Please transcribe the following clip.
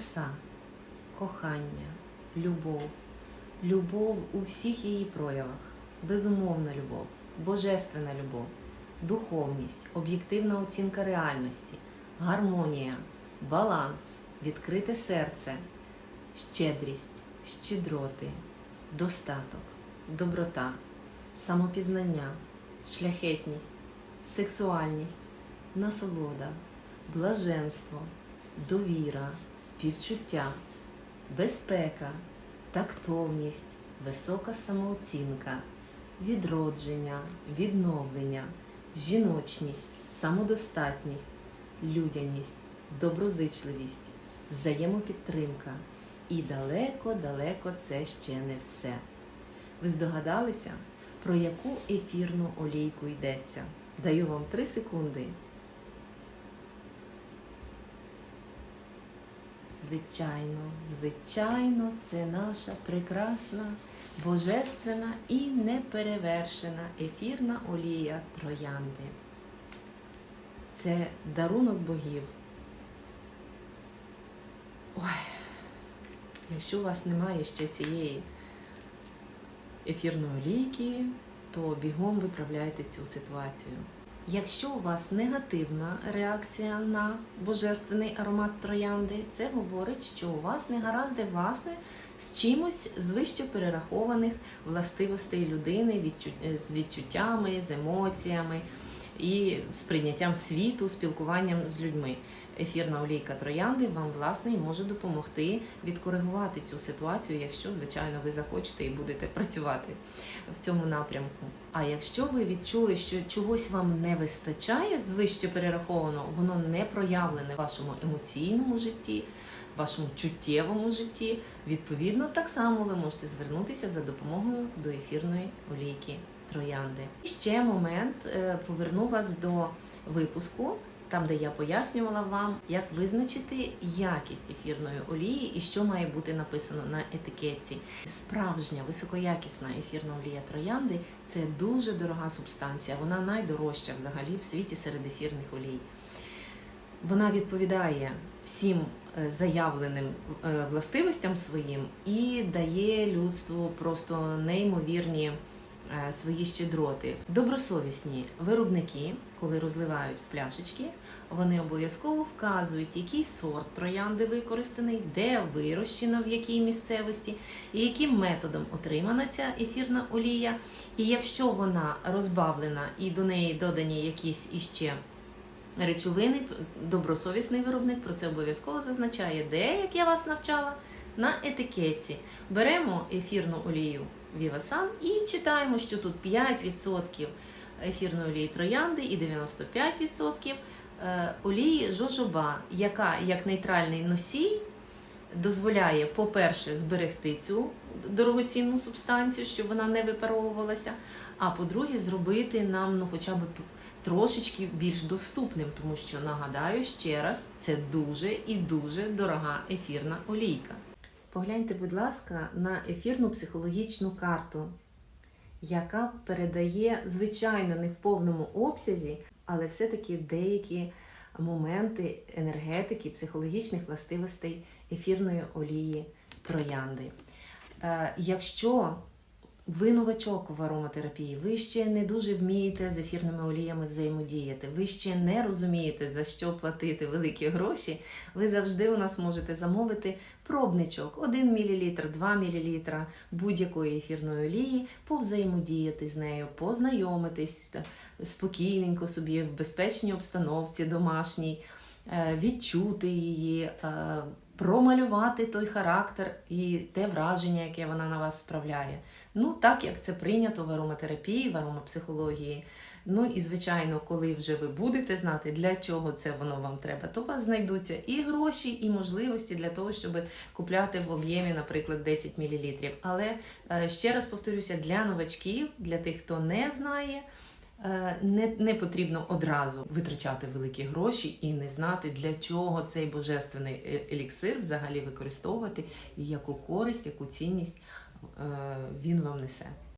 краса, кохання, любов, любов у всіх її проявах, безумовна любов, божественна любов, духовність, об'єктивна оцінка реальності, гармонія, баланс, відкрите серце, щедрість, щедроти, достаток, доброта, самопізнання, шляхетність, сексуальність, насолода, блаженство, довіра, співчуття, безпека, тактовність, висока самооцінка, відродження, відновлення, жіночність, самодостатність, людяність, доброзичливість, взаємопідтримка. І далеко-далеко це ще не все. Ви здогадалися, про яку ефірну олійку йдеться? Даю вам 3 секунди. Звичайно, звичайно, це наша прекрасна, божественна і неперевершена ефірна олія троянди. Це дарунок богів. Ой, якщо у вас немає ще цієї ефірної олійки, то бігом виправляйте цю ситуацію. Якщо у вас негативна реакція на божественний аромат троянди, це говорить, що у вас не гаразди власне з чимось з вище перерахованих властивостей людини, відчу- з відчуттями, з емоціями і з прийняттям світу, спілкуванням з людьми. Ефірна олійка троянди вам власне може допомогти відкоригувати цю ситуацію, якщо, звичайно, ви захочете і будете працювати в цьому напрямку. А якщо ви відчули, що чогось вам не вистачає з вище перераховано, воно не проявлене в вашому емоційному житті, в вашому чуттєвому житті, відповідно, так само ви можете звернутися за допомогою до ефірної олійки троянди. І ще момент е, поверну вас до випуску. Там, де я пояснювала вам, як визначити якість ефірної олії і що має бути написано на етикетці. Справжня високоякісна ефірна олія троянди це дуже дорога субстанція. Вона найдорожча взагалі в світі серед ефірних олій. Вона відповідає всім е, заявленим е, властивостям своїм і дає людству просто неймовірні свої щедроти. Добросовісні виробники, коли розливають в пляшечки, вони обов'язково вказують, який сорт троянди використаний, де вирощена, в якій місцевості, і яким методом отримана ця ефірна олія. І якщо вона розбавлена і до неї додані якісь іще речовини, добросовісний виробник про це обов'язково зазначає, де, як я вас навчала, на етикетці. Беремо ефірну олію Vivasan і читаємо, що тут 5% ефірної олії троянди і 95% е, олії жожоба, яка як нейтральний носій дозволяє, по-перше, зберегти цю дорогоцінну субстанцію, щоб вона не випаровувалася. А по-друге, зробити нам ну, хоча б трошечки більш доступним, тому що нагадаю ще раз, це дуже і дуже дорога ефірна олійка. Погляньте, будь ласка, на ефірну психологічну карту, яка передає, звичайно, не в повному обсязі, але все-таки деякі моменти енергетики, психологічних властивостей ефірної олії троянди. Е, Якщо ви новачок в ароматерапії, ви ще не дуже вмієте з ефірними оліями взаємодіяти, ви ще не розумієте, за що платити великі гроші, ви завжди у нас можете замовити пробничок 1 мл, 2 мл будь-якої ефірної олії, повзаємодіяти з нею, познайомитись спокійненько собі в безпечній обстановці домашній, е, відчути її. Промалювати той характер і те враження, яке вона на вас справляє. Ну, так як це прийнято в ароматерапії, в аромапсихології. Ну і звичайно, коли вже ви будете знати, для чого це воно вам треба, то у вас знайдуться і гроші, і можливості для того, щоб купляти в об'ємі, наприклад, 10 мл. Але е, ще раз повторюся, для новачків, для тих, хто не знає. Е, Не, не потрібно одразу витрачати великі гроші і не знати, для чого цей божественний е- еліксир взагалі використовувати і яку користь, яку цінність е, він вам несе.